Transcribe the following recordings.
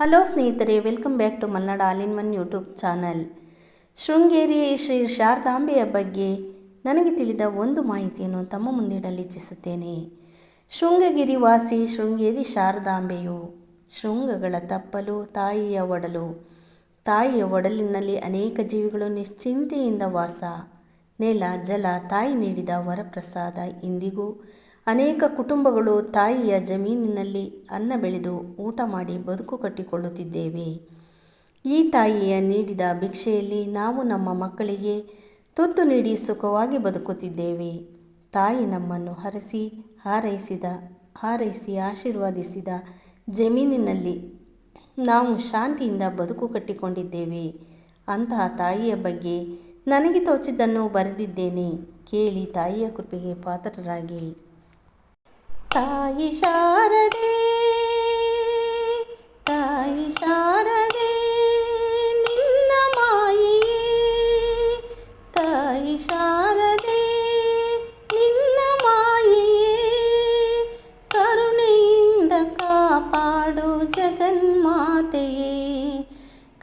Hello ಸ್ನೇಹಿತರೆ, welcome back to Malnad all in one YouTube channel. Sringeri Shri ಶಾರದಾಂಬೆಯ ಬಗ್ಗೆ ನನಗೆ ತಿಳಿದ ಒಂದು ಮಾಹಿತಿಯನ್ನು ತಮ್ಮ ಮುಂದಿಡಲು ಇಚ್ಛಿಸುತ್ತೇನೆ. ಶೃಂಗಗಿರಿ ವಾಸಿ ಶೃಂಗೇರಿ ಶಾರದಾಂಬೆಯು ಶೃಂಗಗಳ ತಪ್ಪಲು, ತಾಯಿಯ ಒಡಲು, ತಾಯಿಯ ಒಡಲಿನಲ್ಲಿ ಅನೇಕ ಜೀವಿಗಳು ನಿಶ್ಚಿಂತೆಯಿಂದ ವಾಸ, ನೆಲ, ಜಲ, ತಾಯಿ ನೀಡಿದ ವರಪ್ರಸಾದ ಇಂದಿಗೂ ಅನೇಕ ಕುಟುಂಬಗಳು ತಾಯಿಯ ಜಮೀನಿನಲ್ಲಿ ಅನ್ನ ಬೆಳೆದು ಊಟ ಮಾಡಿ ಬದುಕು ಕಟ್ಟಿಕೊಳ್ಳುತ್ತಿದ್ದೇವೆ. ಈ ತಾಯಿಯ ನೀಡಿದ ಭಿಕ್ಷೆಯಲ್ಲಿ ನಾವು ನಮ್ಮ ಮಕ್ಕಳಿಗೆ ತುತ್ತು ನೀಡಿ ಸುಖವಾಗಿ ಬದುಕುತ್ತಿದ್ದೇವೆ. ತಾಯಿ ನಮ್ಮನ್ನು ಹರಸಿ, ಹಾರೈಸಿದ, ಹಾರೈಸಿ ಆಶೀರ್ವಾದಿಸಿದ ಜಮೀನಿನಲ್ಲಿ ನಾವು ಶಾಂತಿಯಿಂದ ಬದುಕು ಕಟ್ಟಿಕೊಂಡಿದ್ದೇವೆ. ಅಂತಹ ತಾಯಿಯ ಬಗ್ಗೆ ನನಗೆ ತೋಚಿದ್ದನ್ನು ಬರೆದಿದ್ದೇನೆ. ಕೇಳಿ ತಾಯಿಯ ಕೃಪೆಗೆ ಪಾತ್ರರಾಗಿ. ತಾಯಿ ಶಾರದೆ ತಾಯಿ ಶಾರದೆ ನಿನ್ನ ಮಾಯೆಯೇ ತಾಯಿ ಶಾರದೆ ನಿನ್ನ ಮಾಯೆಯೇ ಕರುಣೆಯಿಂದ ಕಾಪಾಡು ಜಗನ್ಮಾತೆಯೇ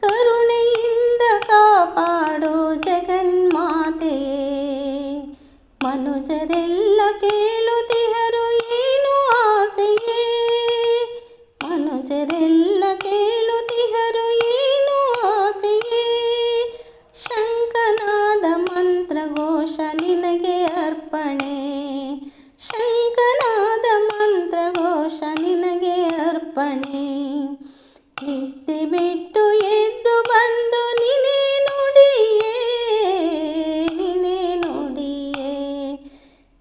ಕರುಣೆಯಿಂದ ಕಾಪಾಡು ಜಗನ್ಮಾತೆಯೇ ಮನುಜರೆಲ್ಲ ಅರ್ಪಣೆ ನಿದ್ದೆ ಬಿಟ್ಟು ಎದ್ದು ಬಂದು ನಿನೇ ನುಡಿಯೇ ನಿನೇ ನುಡಿಯೇ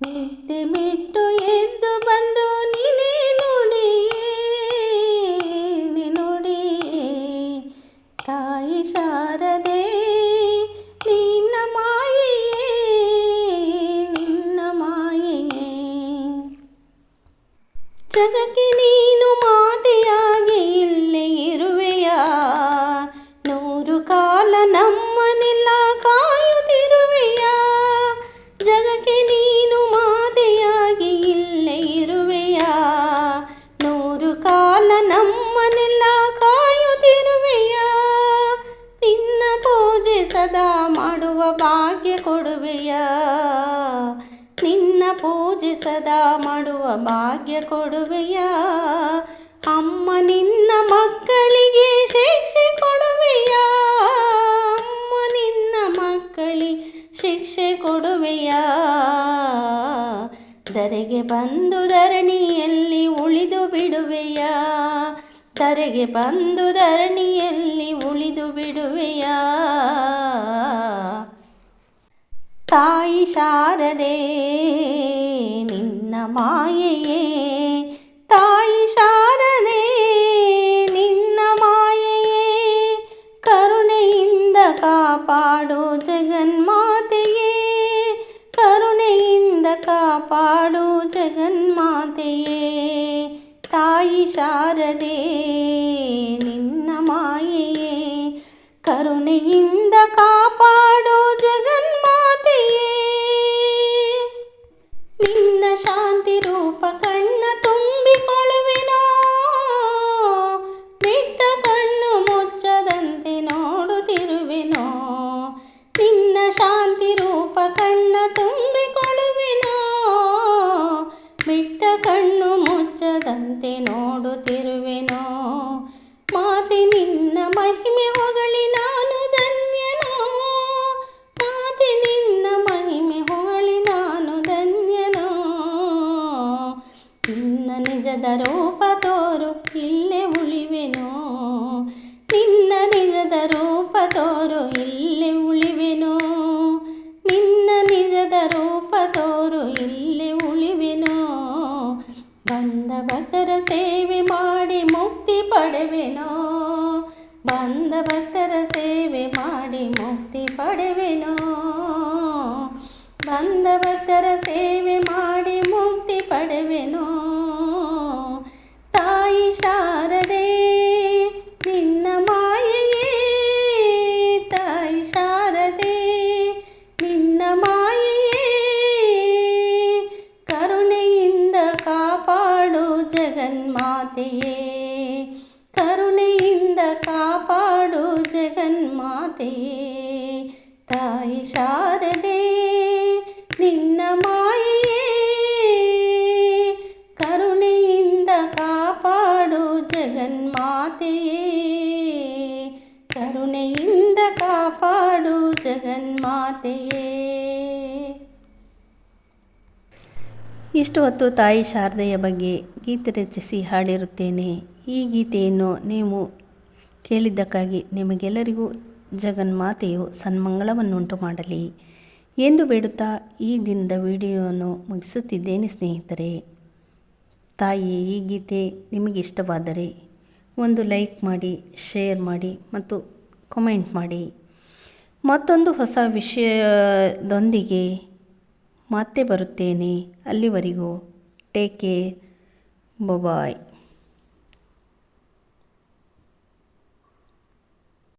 ನಿದ್ದೆ ಪೂಜೆ ಮಾಡುವ ಭಾಗ್ಯ ಕೊಡುವೆಯ. ಅಮ್ಮ ನಿನ್ನ ಮಕ್ಕಳಿಗೆ ಶಿಕ್ಷೆ ಕೊಡುವೆಯ. ಅಮ್ಮ ನಿನ್ನ ಮಕ್ಕಳಿಗೆ ಶಿಕ್ಷೆ ಕೊಡುವೆಯ. ಧರೆಗೆ ಬಂದು ಧರಣಿಯಲ್ಲಿ ಉಳಿದು ಬಿಡುವೆಯ. ಧರೆಗೆ ಬಂದು ಧರಣಿಯಲ್ಲಿ ಉಳಿದು ಬಿಡುವೆಯ. ತಾಯಿ ಶಾರದೆ ಮಾಯೆಯೇ ತಾಯಿ ಶಾರದೆ ನಿನ್ನ ಮಾಯೆಯೇ ಕರುಣೆಯಿಂದ ಕಾಪಾಡು ಜಗನ್ಮಾತೆಯೇ ಕರುಣೆಯಿಂದ ಕಾಪಾಡು ಜಗನ್ಮಾತೆಯೇ ತಾಯಿ ಶಾರದೆ ನಿನ್ನ ಮಾಯೆಯೇ ಕರುಣೆಯಿಂದ ಕಾಪಾಡು ನೋಡುತ್ತಿರುವೆನೋ ಮಾತೆ, ನಿನ್ನ ಮಹಿಮೆ ಹೊಗಳಿ ನಾನು ಧನ್ಯನೋ? ಮಾತೆ, ನಿನ್ನ ಮಹಿಮೆ ಹೊಗಳಿ ನಾನು ಧನ್ಯನೋ? ನಿನ್ನ ನಿಜದ ರೂಪ ತೋರು, ಇಲ್ಲೇ ಉಳಿವೆನೋ? ನಿನ್ನ ನಿಜದ ರೂಪ ತೋರು, ಇಲ್ಲೇ ಉಳಿವೆನೋ? ನಿನ್ನ ನಿಜದ ರೂಪ ತೋರು ಭಕ್ತರ ಸೇವೆ ಮಾಡಿ ಮುಕ್ತಿ ಪಡೆವೆನೋ? ಬಂದ ಭಕ್ತರ ಸೇವೆ ಮಾಡಿ ಮುಕ್ತಿ ಪಡೆವೆನೋ? ಬಂದ ಭಕ್ತರ ಸೇವೆ ಮಾಡಿ ಮುಕ್ತಿ ಪಡೆವೆನೋ? ಕಾಪಾಡು ಜಗನ್ಮಾತೆಯೇ ಕರುಣೆಯಿಂದ ಕಾಪಾಡು ಜಗನ್ಮಾತೆಯೇ ತಾಯಿ ಶಾರದೆ ನಿನ್ನ ಮಾಯೆಯೇ ಕರುಣೆಯಿಂದ ಕಾಪಾಡು ಜಗನ್ಮಾತೆಯೇ ಕರುಣೆಯಿಂದ ಕಾಪಾಡು ಜಗನ್ಮಾತೆಯೇ ಇಷ್ಟು ಹೊತ್ತು ತಾಯಿ ಶಾರದೆಯ ಬಗ್ಗೆ ಗೀತೆ ರಚಿಸಿ ಹಾಡಿರುತ್ತೇನೆ. ಈ ಗೀತೆಯನ್ನು ನೀವು ಕೇಳಿದ್ದಕ್ಕಾಗಿ ನಿಮಗೆಲ್ಲರಿಗೂ ಜಗನ್ಮಾತೆಯು ಸನ್ಮಂಗಳವನ್ನುಂಟು ಮಾಡಲಿ. ಎಂದು ಬೇಡುತ್ತಾ ಈ ದಿನದ ವಿಡಿಯೋವನ್ನು ಮುಗಿಸುತ್ತಿದ್ದೇನೆ ಸ್ನೇಹಿತರೆ. ತಾಯಿ ಈ ಗೀತೆ ನಿಮಗೆ ಇಷ್ಟವಾದರೆ ಒಂದು ಲೈಕ್ ಮಾಡಿ, ಶೇರ್ ಮಾಡಿ ಮತ್ತು ಕಮೆಂಟ್ ಮಾಡಿ. ಮತ್ತೊಂದು ಹೊಸ ವಿಷಯದೊಂದಿಗೆ ಮತ್ತೆ ಬರುತ್ತೇನೆ ಅಲ್ಲಿವರೆಗೂ. Take care bye